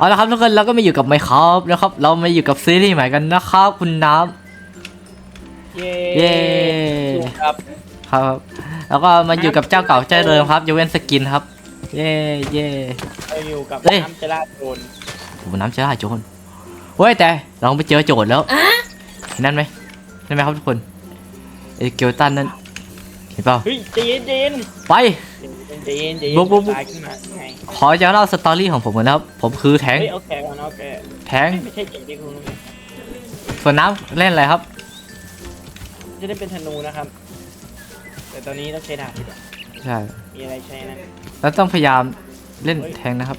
เอาละครับทุกคนเราก็มาอยู่กับไมค์ครับนะครับ เรามาอยู่กับซีรีส์ใหม่กันนะครับคุณน้เย้ำเย้ครับครับ แล้วก็มาอยู่กับเจ้าเก่าเจ้าเดิมครับยกเว้นสกินครับ เย้เย้เราอยู่กับเอ้ย น้ำจราโจรผมน้ำเชื้อราโจรเว้ยแต่เราไปเจอโจทย์แล้วเห็นนั่นไหมเห็นไหมครับทุกคนไอ้เกลตันนั่นเห็นเปล่าเฮ้ยใจเย็นใจเย็นไป ใจเย็นใจเย็นบุ๊บบุ๊บบุ๊บ ตายขึ้นมาไงขอจะเล่าสตอรี่ของผมก่อนนะครับ ผมคือแทงเฮ้ยเอาแขกก่อนเอาแขกแทงไม่ใช่เก่งที่คุณส่วนน้ำเล่นอะไรครับ จะได้เป็นธนูนะครับ แต่ตอนนี้ต้องใช้ดาบดีกว่าใช่ มีอะไรใช้นะแล้วต้องพยายามเล่นแทงนะครับ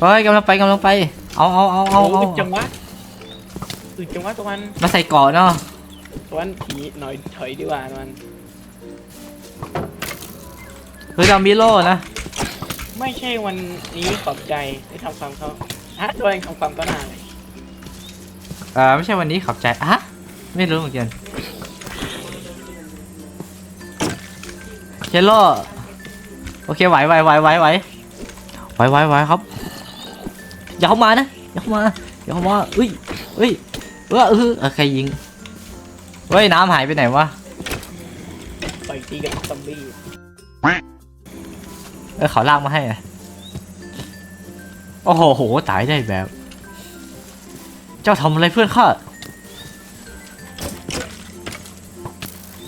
เฮ้ยกำลังไปกำลังไป เอาเอาเอาเอาเอาโยจังหวะอึดจังหวะตะวันมาใส่เกาะเนาะตะวันผีหน่อยถอยดีกว่าตะวันเฮ้ยเรามีโล่นะไม่ใช่วันนี้ขอบใจที่ทำความเขาฮะตัวเองทำความก็น่าเลยเออไม่ใช่วันนี้ขอบใจอะไม่รู้เหมือนกันเคโลโอเคไหวไหวไหวไหวไหวไหวไหวไหวครับ อย่าเข้ามานะอย่าเข้ามาอย่าเข้ามาเอ้ยเอ้ยเออเออเออใครยิงเฮ้ยน้ำหายไปไหนวะ ต่อยตีกับซอมบี้ เออเขาลากมาให้อะโอ้โหตายได้แบบ เจ้าทำอะไรเพื่อนข้า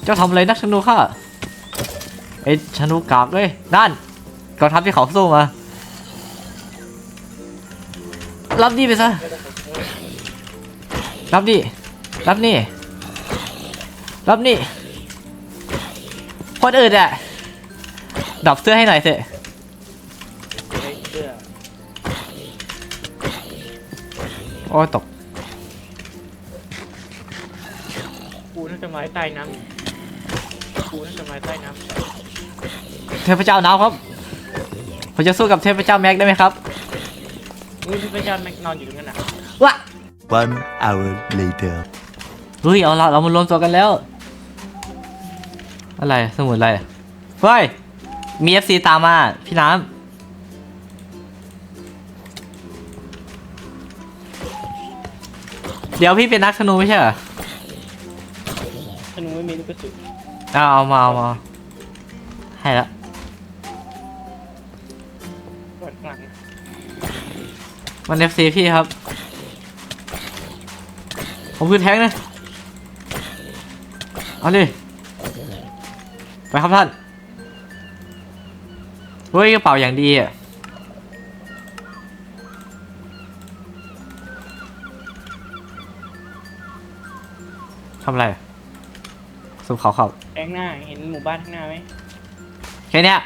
เจ้าทำอะไรนักธนูข้าไอ้ธนูกากเลยนั่นกองทัพที่เขาสู้มา รับนี่ไปซะ รับนี่รับนี่ รับนี่คนอื่นอะดับเสื้อให้หน่อยเถอะ โอ้ยตกกูน่าจะไม้ใต้น้ำกูน่าจะไม้ใต้น้ำเทพเจ้าน้ำครับผมจะสู้กับเทพเจ้าแม็กได้ไหมครับอุ้ยพี่พระเจ้าแม็กนอนอยู่ตรงนั้นอะวะ One hour later. เฮ้ยเอาละเรามารวมตัวกันแล้ว อะไรสมุดอะไรเฮ้ยมีเอฟซีตามมาพี่น้ำ เดี๋ยวพี่เป็นนักธนูไม่ใช่เหรอธนูไม่มีลูกกระสุนเอาเอามาเอามาให้ละปวดหลังมันเอฟซีพี่ครับ ผมคือแท้งนะเอาดิไปครับท่านเฮ้ยกระเป๋าอย่างดีอะ ทำอะไรสุ่มเขาเขาแองหน้าเห็นหมู่บ้านข้างหน้าไหมแค่เนี้ย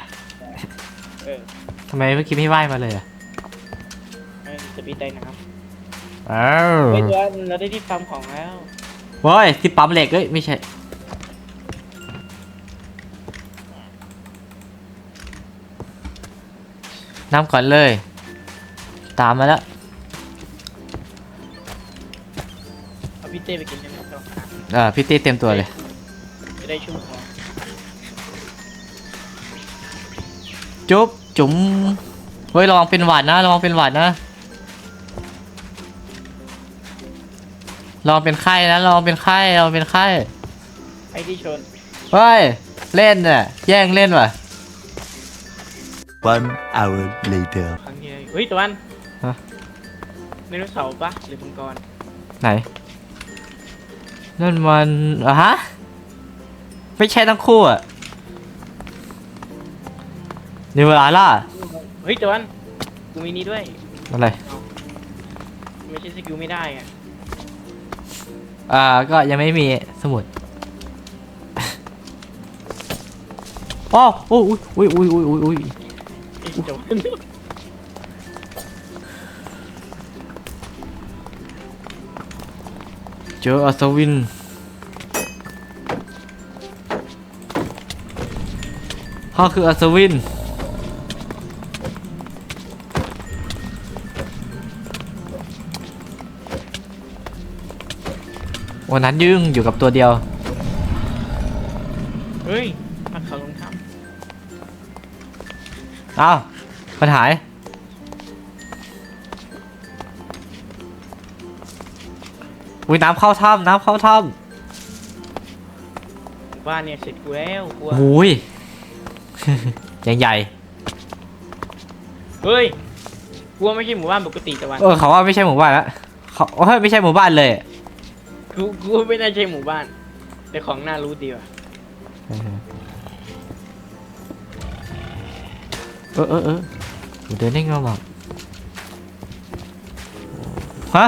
เออทำไมเมื่อกี้ไม่ไหว้มาเลยอะไม่จะปีใต้น้อ้าำวเฮ้ยเดี๋ยวเราได้ที่ฟาร์มของแล้วเฮ้ยที่ปั๊มเหล็กเอ้ยไม่ใช่ น้ำก่อนเลย ตามมาแล้วเอาพี่เต้ไปกินใช่ไหมครับ เออพี่เต้เต็มตัวเลย จะได้ชุ่มคอจุ๊บจุ๋มเฮ้ยระวังเป็นหวัดนะระวังเป็นหวัดนะระวังเป็นไข้นะระวังเป็นไข้ระวังเป็นไข้ไอ้ที่ชน เฮ้ยเล่นน่ะแย่งเล่นว่ะ One hour later. ครั้งที่เฮ้ยตะวันฮะ ไดโนเสาร์ปะหรือมังกร ไหน นั่นมันอะฮะ ไม่ใช่ทั้งคู่อะนิวอาร่าเฮ้ยตะวันกูมีนี้ด้วย อะไร ไม่ใช่สกิลไม่ได้อะอ่า ก็ยังไม่มีสมุดอ๋อโอ้ยอุ้ยอุ้ยอุ้ยอุ้ยอุ้ย ไอ้โจร เจออัศวินเขาคืออัศวิน วันนั้นยึงอยู่กับตัวเดียว เฮ้ยปักเขาลงถ้อ้าวปัญหาย อุ้ยน้ำเข้าถ้ำน้ำเข้าถ้หมู่บ้านเนี่ยเสร็จกูแล้วกลัวำโอ้ยยังใหญ่ เฮ้ยกลัวไม่ใช่หมู่บ้านปกติตะวันเออเขาว่าไม่ใช่หมู่บ้านละเขาเฮ้ยไม่ใช่หมู่บ้านเลยกูกูไม่น่าใช่หมู่บ้าน แต่ของน่ารู้ดีว่ะเออเออเออเดินได้ไงวะฮะ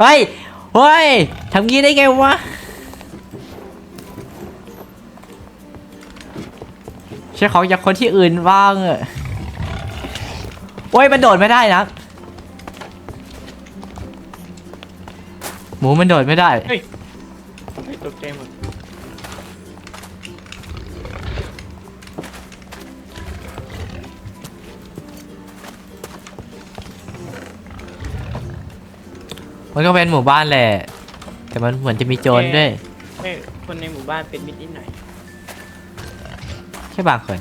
เฮ้ยเฮ้ยทำงี้ได้ไงวะใช่ของจากคนที่อื่นบ้างอะโอ้ยมันโดดไม่ได้นะหมูมันโดดไม่ได้ เฮ้ยตกใจหมด มันก็เป็นหมู่บ้านแหละ แต่มันเหมือนจะมีโจรด้วยเฮ้ยคนในหมู่บ้านเป็นมิตรนิดหน่อย แค่บางคน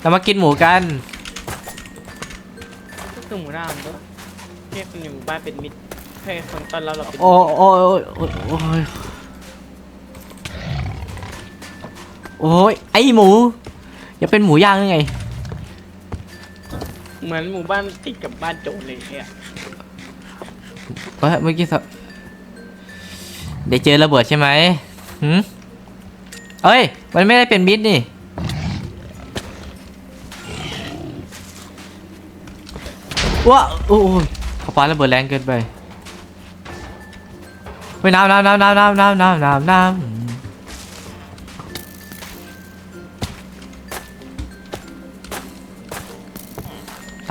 เรามากินหมูกัน ก็คือหมู่บ้านก็แค่คนในหมู่บ้านเป็นมิตรแค่คนต้อนรับเราเป็นมิตรโอ้โอ้โอ้โอ้โอ้ยโอ้ยไอหมู อย่าเป็นหมูย่างยังไง เหมือนหมู่บ้านติดกับบ้านโจรเลยเนี่ยเอ้ยเมื่อกี้สะเดี๋ยวเจอระเบิดใช่ไหมหืมเอ้ย มันไม่ได้เป็นมิดนี่ ว้าโอ้ยขาปาระเบิดแรงเกินไป ไปน้ำน้ำน้ำน้ำน้ำน้ำน้ำน้ำน้ำ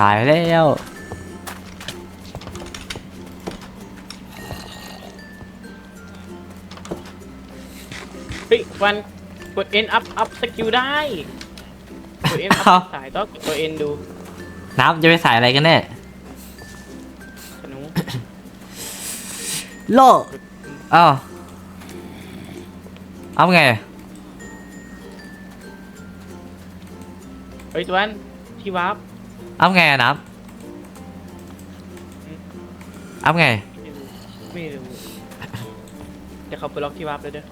ตายแล้วเฮ้ยวันกด N up up สกิลได้ กด N ครั up บสายต้องกดตัว N ดูน้ำจะไปใส่อะไรกันแน่ขนุโลอ้าวเอาไงเฮ้ยตัวนั้นที่วาร์ปเอาไงอะน้ำเอาไงไม่รู้ไม่รู้เดี๋ยวเขาไปล็อกที่วาร์ปเลยเด้อ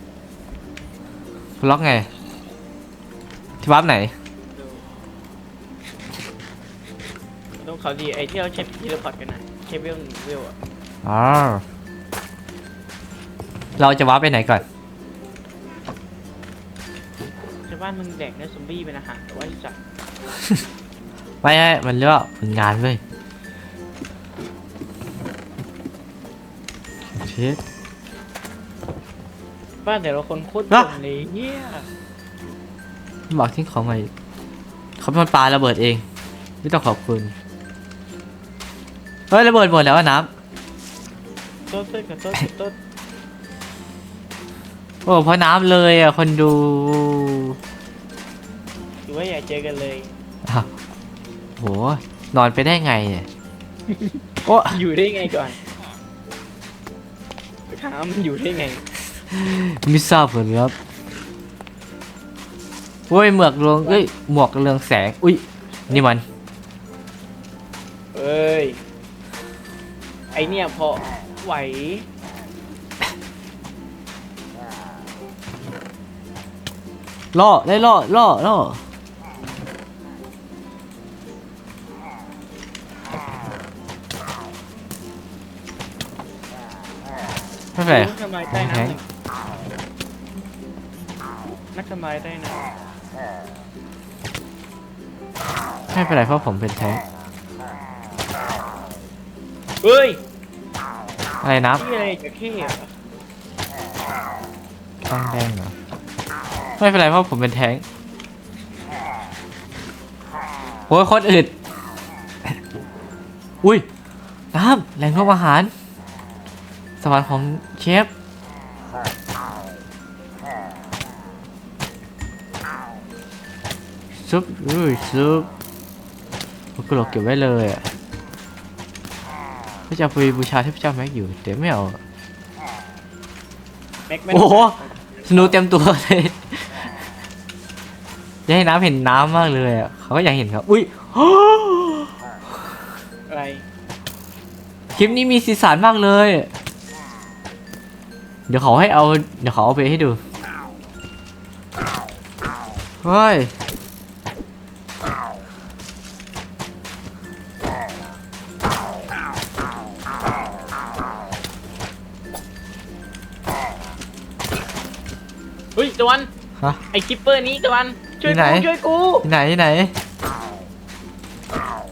ล็อกไง ที่วับไหน ต้องเขาดีไอ้ที่เราใช้ทีละพอร์ตกันนะใช้เวลหนึ่งเวลอะอ๋อ เราจะวับไปไหนก่อน ชาวบ้านมึงแดกเนื้อซอมบี้เป็นอาหารแต่ว่าไอ้สัตว์ ไม่ใช่มันเรียกว่าผลงานเว้ยเชิดบ้านแต่ละคนโคตรฮะจนเลยเนี่ยบอกทิ้งของมาอีกเขาเป็นคนปาระเบิดเอง ไม่ต้องขอบคุณ เฮ้ยระเบิดหมดแล้วอะน้โต้นต้นกับต้นกับต้นำโอ้เพราะน้ำเลยอะคนดูถือว่าอย่าเจอกันเลย อ้าว โหนอนไปได้ไงเนี่ยโอ้อยู่ได้ไงก่อนถามมันอยู่ได้ไง ไม่ทราบเหมือนกันครับเฮ้ยหมวกเรืองเอ้ยหมวกเรืองแสง อุ้ยนี่มัน เอ้ย ไอเนี่ยพอไหว ล่อได้ล่อล่อล่อ ไม่เป็นไรนักทำลายใต้น้ำหนึ่งนักทำลายใต้น้ไม่เป็นไรเพราะผมเป็นแท้งำเฮ้ยอะไรนับที่อะไรจะเข้เหรอข้างแดงเหรอไม่เป็นไรเพราะผมเป็นแท้งโอ้ยโคตรอึดอุ้ยน้ำแหล่งรวมอาหาร สวรรค์ของเชฟซุปอุ้ยซุปโอ้กูหลอกเก็บไว้เลยอะก็จะเอาไปบูชาเทพเจ้าแม็กอยู่แต่ไม่เอาแม็กแม็กโอ้โหสนูเต็มตัวเลยจะให้น้ำเห็นน้ำมากเลยอะเขาก็อยากเห็นครับ อุ้ยอะไร คลิปนี้มีสีสันมากเลย เดี๋ยวเขาให้เอา เดี๋ยวเขาเอาไปให้ดู เฮ้ย เฮ้ยตะวันฮะไอ้คิปเปอร์นี้ตะวันช่วยที่ไหน กูช่วยกูที่ไหนที่ไหน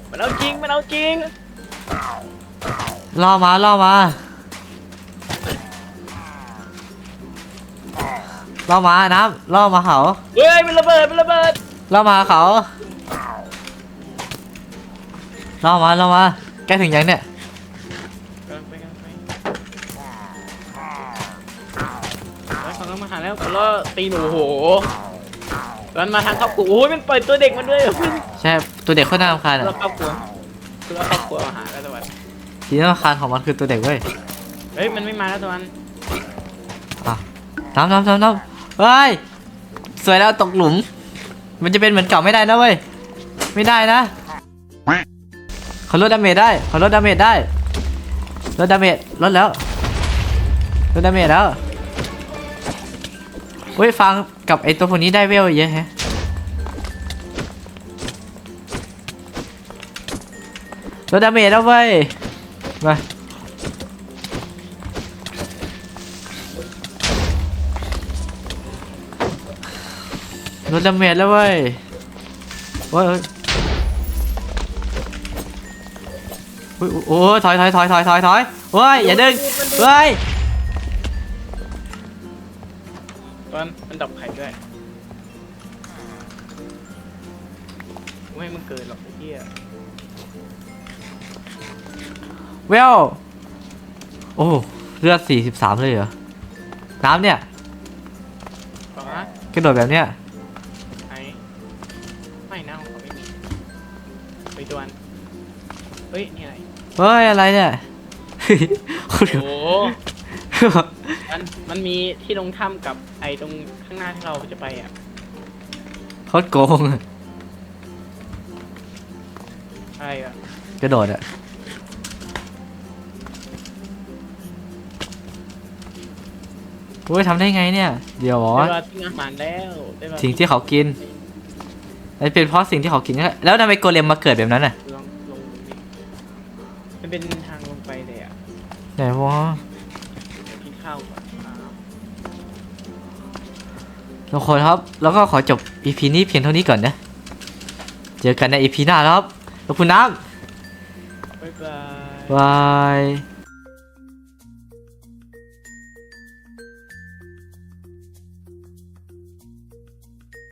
มันเอาจริงมันเอาจริงล่อมาล่อมา ล่อมาน้ำล่อมาเขาเฮ้ยมันระเบิดมันระเบิดล่อมาเขาล่อมาล่อมาใกล้ถึงยังเนี่ยกำลังไปกำลังไปแล้วเขาก็มาหาแล้วเขาล่อตีหนูโอ้โหมันมาทางครอบครัวโอ้ยมันปล่อยตัวเด็กมาด้วยใช่ตัวเด็กโคนน่ารำคาญเพื่ออะครอบครัวเพื่อครอบครัวมาหาแล้วตะวันทีน่ารำคาญของมันคือตัวเด็กเว้ยเฮ้ยมันไม่มาแล้วตะวันอะน้ำน้ำน้ำน้ำ เฮ้ย สวยแล้วตกหลุม มันจะเป็นเหมือนเก่าไม่ได้นะเว้ย ไม่ได้นะเขาลดดาเมจได้เขาลดดาเมจได้ ลดดาเมจ ลดแล้ว ลดดาเมจแล้วเฮ้ยฟังกับไอตัวพวกนี้ได้เวลเยอะแฮะ ลดดาเมจแล้วเว้ย มา ลดดาเมจแล้วเว้ยโอ้ยโอ้ยโอ้ยโอ้ยถอยถอยถอยถอยถอยถอยเฮ้ยอย่าดึงเฮ้ยตอนมันดับไข่ด้วยไม่ให้มึงเกิดหรอกไอ้เหี้ยเวลโอ้เลือดสี่สิบสามเลยเหรอ น้ำเนี่ยกระโดดแบบเนี้ย เฮ้ยอะไรเนี่ย โอ้โหมันมันมีที่ลงถ้ำกับไอ้ตรงข้างหน้าที่เราจะไปอะโคตรโกงอะอะไรอะกระโดดอะโอ้ยทำได้ไงเนี่ย เดี๋ยวบอได้กเวลาทิ้งอาหารแล้วได้เวลาสิ่งที่เขากินมันเป็นเพราะสิ่งที่เขากินนั่นแหละแล้วทำไมโกเลมมาเกิดแบบนั้นน่ะลองลงดิ มันเป็นทางลงไปเลยอะไหนวะเดี๋ยวกินข้าวก่อนครับทุกคนครับ แล้วก็ขอจบ EP นี้เพียงเท่านี้ก่อนนะ เจอกันใน EP หน้าแล้วครับขอบคุณน้บ๊ายบายำบาย